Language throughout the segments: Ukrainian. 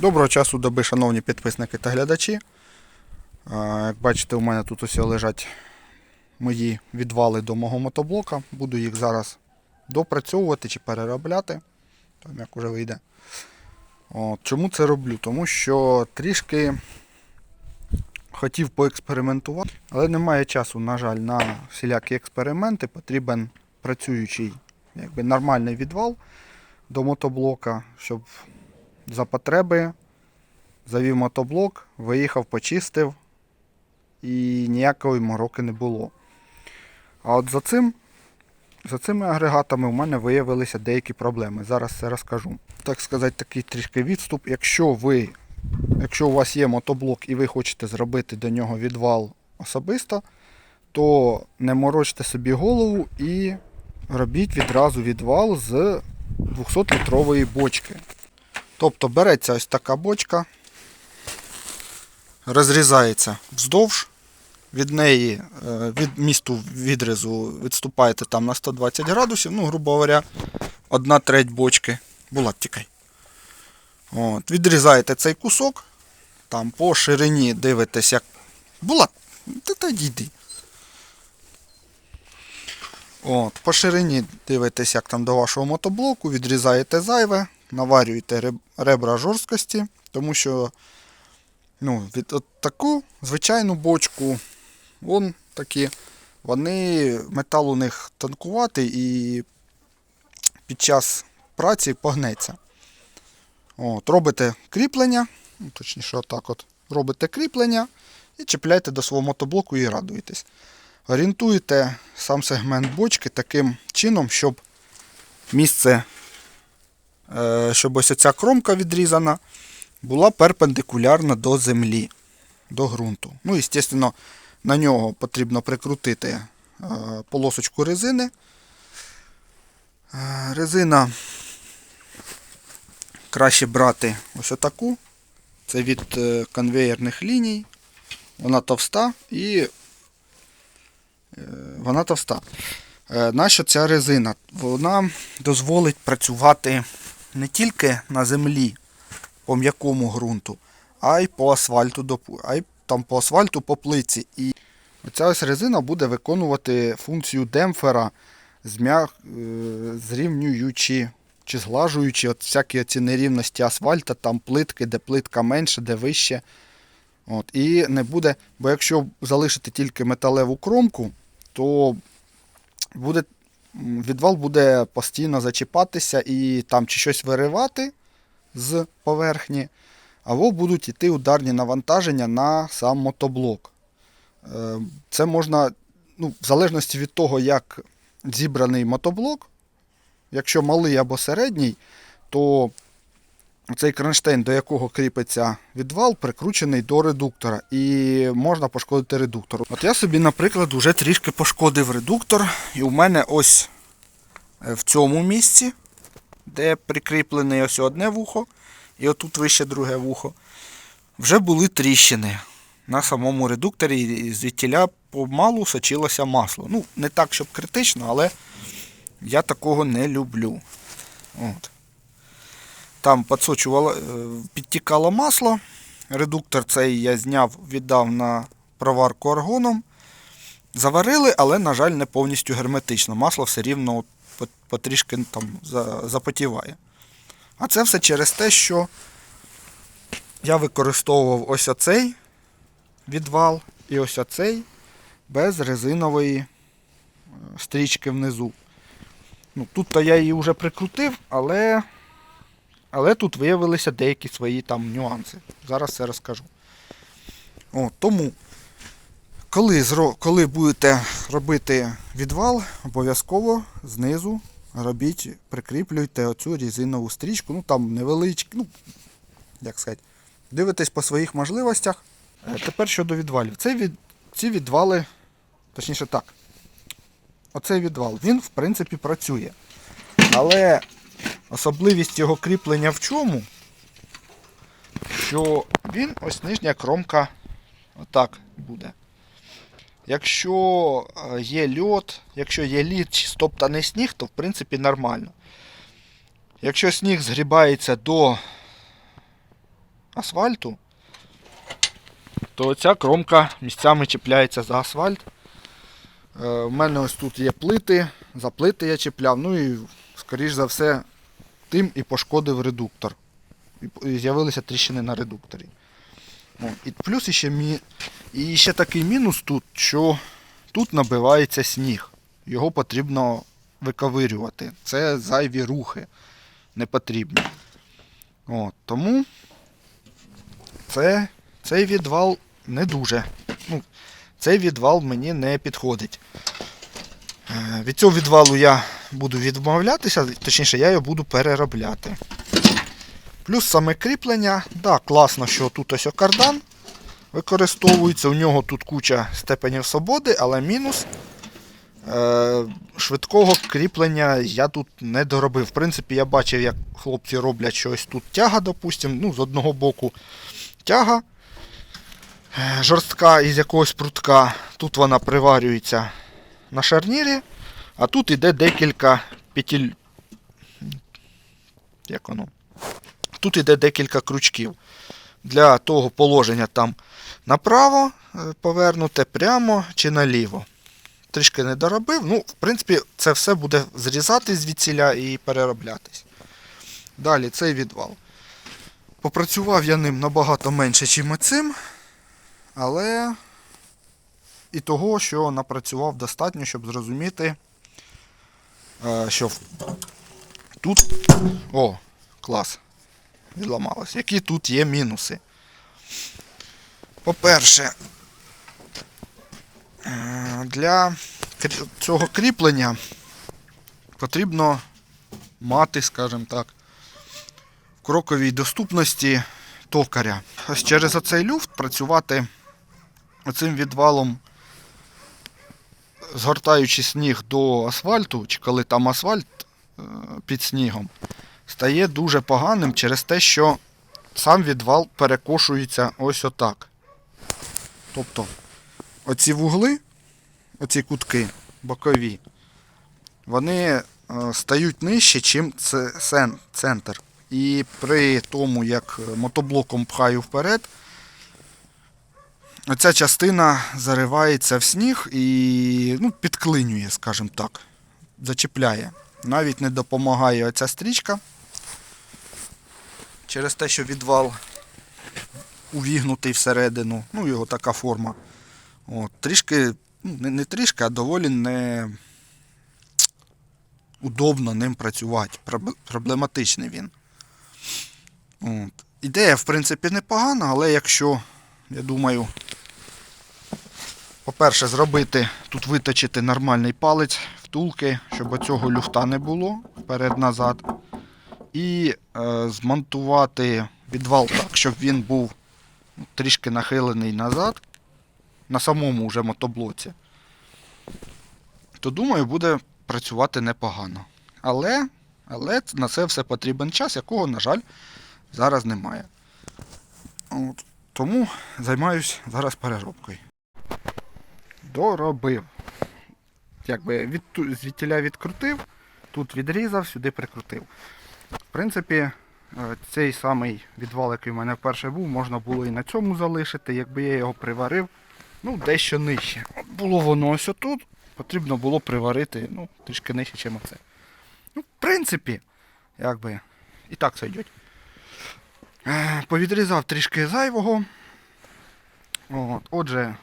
Доброго часу доби, шановні підписники та глядачі. Як бачите, у мене тут ось лежать мої відвали до мого мотоблока. Буду їх зараз допрацьовувати чи переробляти. Там як уже вийде. От, чому це роблю? Тому що трішки хотів поекспериментувати, але немає часу, на жаль, на всілякі експерименти. Потрібен працюючий, якби нормальний відвал до мотоблока, щоб за потреби завів мотоблок, виїхав, почистив і ніякої мороки не було. А от за цим, за цими агрегатами у мене виявилися деякі проблеми. Зараз це розкажу. Так сказати, такий трішки відступ. Якщо ви, якщо у вас є мотоблок і ви хочете зробити до нього відвал особисто, то не морочте собі голову і робіть відразу відвал з 200-літрової бочки. Тобто береться ось така бочка, розрізається вздовж, від неї, е, від місту відрізу відступаєте там на 120 градусів, ну, грубо говоря, одна треть бочки. Була, тікай. От, відрізаєте цей кусок, там по ширині дивитесь, як. Була, ти та йди. От, по ширині дивитесь, як там до вашого мотоблоку, відрізаєте зайве, наварюєте ребра жорсткості, тому що ну, від от таку звичайну бочку, вон такі, вони, метал у них тонкуватий і під час праці погнеться. От, робите кріплення, ну, точніше, отак от, робите кріплення і чіпляєте до свого мотоблоку і радуєтесь. Орієнтуєте сам сегмент бочки таким чином, щоб місце, щоб ось ця кромка відрізана, була перпендикулярна до землі, до ґрунту. Ну, і, звісно, на нього потрібно прикрутити е, полосочку резини. Е, Резина краще брати ось отаку. Це від е, конвеєрних ліній. Вона товста і е, вона товста. Е, Нащо ця резина? Вона дозволить працювати не тільки на землі по м'якому ґрунту, а й по асфальту, а й там по асфальту по плиці. І оця ось резина буде виконувати функцію демпфера, зм'я... е, зрівнюючи чи зглажуючи от всякі ці нерівності асфальта, там плитки, де плитка менше, де вище. От, і не буде, бо якщо залишити тільки металеву кромку, то буде, відвал буде постійно зачіпатися і там чи щось виривати з поверхні, або будуть йти ударні навантаження на сам мотоблок. Е, Це можна, ну, в залежності від того, як зібраний мотоблок, якщо малий або середній, то цей кронштейн, до якого кріпиться відвал, прикручений до редуктора, і можна пошкодити редуктор. От я собі, наприклад, вже трішки пошкодив редуктор, і у мене ось е, в цьому місці, де прикріплене ось одне вухо, і отут вище друге вухо, вже були тріщини на самому редукторі, і звідтіля помалу сочилося масло. Ну, не так, щоб критично, але я такого не люблю. От. Там підсочувало, е, підтікало масло. Редуктор цей я зняв, віддав на проварку аргоном. Заварили, але, на жаль, не повністю герметично. Масло все рівно потрішки там запотіває. А це все через те, що я використовував ось оцей відвал і ось оцей без резинової е, стрічки внизу. Ну, тут-то я її вже прикрутив, але, але тут виявилися деякі свої там нюанси. Зараз це розкажу. О, тому, коли, зро- коли будете робити відвал, обов'язково знизу робіть, прикріплюйте оцю резинову стрічку. Ну там невеличкі, ну, як сказати, дивитесь по своїх можливостях. Е, Тепер щодо відвалів. Цей від, ці відвали, точніше так, оцей відвал, він в принципі працює. Але особливість його кріплення в чому? Що він ось нижня кромка отак буде. Якщо е, є льот, якщо є лід чи стоптаний сніг, то в принципі нормально. Якщо сніг згрібається до асфальту, то ця кромка місцями чіпляється за асфальт. Е, У мене ось тут є плити, за плити я чіпляв, ну і, скоріш за все, тим і пошкодив редуктор. І- з'явилися тріщини на редукторі. І плюс іще, мі... і ще такий мінус тут, що тут набивається сніг. Його потрібно виковирювати. Це зайві рухи не потрібні. От, тому це, цей відвал не дуже. Ну, цей відвал мені не підходить. Е, Від цього відвалу я буду відмовлятися, точніше, я його буду переробляти. Плюс саме кріплення. Да, класно, що тут ось кардан використовується. У нього тут куча степенів свободи, але мінус. Е, швидкого кріплення я тут не доробив. В принципі, я бачив, як хлопці роблять щось тут тяга, допустимо, ну, з одного боку тяга е, жорстка із якогось прутка. Тут вона приварюється на шарнірі, а тут іде декілька петель. Як воно? Тут іде декілька крючків. Для того положення там направо е, повернуте, прямо чи наліво. Трішки не доробив. Ну, в принципі, це все буде зрізати звідсіля і перероблятись. Далі цей відвал. Попрацював я ним набагато менше, ніж цим, але і того, що напрацював достатньо, щоб зрозуміти, що тут. О, клас. Відламалось. Які тут є мінуси. По-перше, е, для цього кріплення потрібно мати, скажімо так, в кроковій доступності токаря. Ось через оцей люфт працювати оцим відвалом, згортаючи сніг до асфальту, чи коли там асфальт е, під снігом, стає дуже поганим через те, що сам відвал перекошується ось отак. Тобто, оці вугли, оці кутки бокові, вони е, стають нижче, ніж центр. І при тому, як мотоблоком пхаю вперед, оця частина заривається в сніг і ну, підклинює, скажімо так, зачіпляє. Навіть не допомагає оця стрічка. Через те, що відвал увігнутий всередину, ну його така форма. От, трішки, ну, не, не трішки, а доволі не удобно ним працювати. Проблематичний він. От. Ідея, в принципі, непогана, але якщо, я думаю, по-перше, зробити, тут виточити нормальний палець втулки, щоб оцього люфта не було вперед-назад. І е, змонтувати відвал так, щоб він був ну, трішки нахилений назад на самому вже мотоблоці, то думаю, буде працювати непогано. Але, але на це все потрібен час, якого, на жаль, зараз немає. От, тому займаюся зараз переробкою. Доробив. Якби від, звідтіля відкрутив, тут відрізав, сюди прикрутив. В принципі, е, цей самий відвал, який в мене вперше був, можна було і на цьому залишити, якби я його приварив ну, дещо нижче. Було воно ось отут, потрібно було приварити ну, трішки нижче, ніж це. Ну, в принципі, якби, і так це йде. Е, Повідрізав трішки зайвого. От, отже,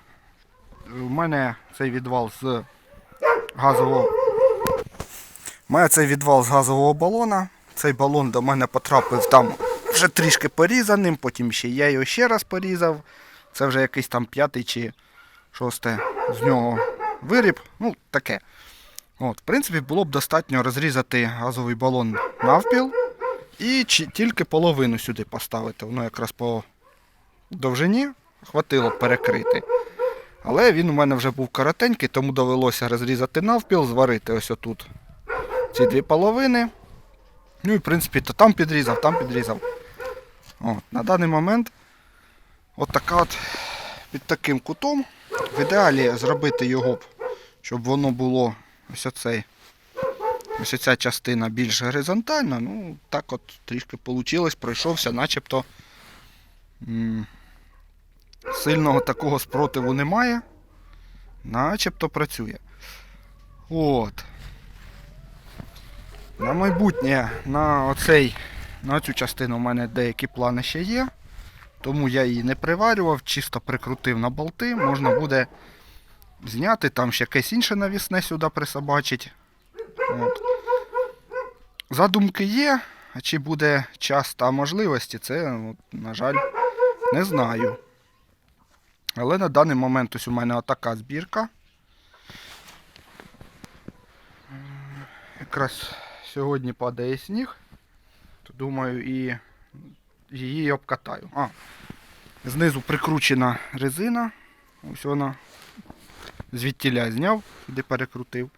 у мене цей відвал з газового. Мене цей відвал з газового балона. Цей балон до мене потрапив там вже трішки порізаним, потім ще я його ще раз порізав. Це вже якийсь там п'ятий чи шосте з нього виріб. Ну, таке. От, в принципі, було б достатньо розрізати газовий балон навпіл і тільки половину сюди поставити. Воно якраз по довжині хватило перекрити. Але він у мене вже був коротенький, тому довелося розрізати навпіл, зварити ось отут ці дві половини. Ну і в принципі то там підрізав, там підрізав. От, на даний момент от така от під таким кутом. В ідеалі зробити його, щоб воно було ось оцей. Ось ця частина більш горизонтальна, ну так от трішки вийшло, пройшовся, начебто сильного такого спротиву немає. Начебто працює. От. На майбутнє, на оцей, на цю частину в мене деякі плани ще є. Тому я її не приварював, чисто прикрутив на болти. Можна буде зняти, там ще якесь інше навісне сюди присобачить. От. Задумки є, а чи буде час та можливості, це, на жаль, не знаю. Але на даний момент ось у мене отака збірка. Якраз сьогодні падає сніг, то думаю і її обкатаю. А, знизу прикручена резина. Ось вона. Звідтіля зняв, де перекрутив.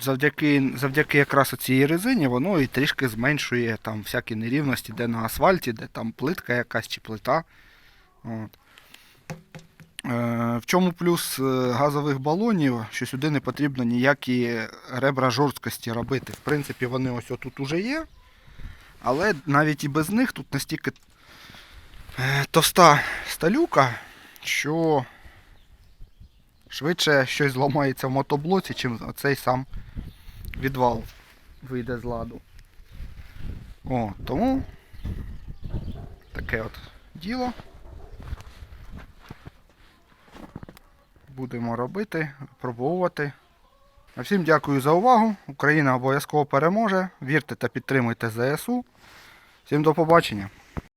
Завдяки, завдяки якраз цій резині воно і трішки зменшує там всякі нерівності, де на асфальті, де там плитка якась чи плита. От. Е, в чому плюс е, газових балонів, що сюди не потрібно ніякі ребра жорсткості робити. В принципі, вони ось отут уже є. Але навіть і без них тут настільки е, товста сталюка, що швидше щось зламається в мотоблоці, чим оцей сам відвал вийде з ладу. О, тому таке от діло. Будемо робити, пробувати. Всім дякую за увагу. Україна обов'язково переможе. Вірте та підтримуйте ЗСУ. Всім до побачення.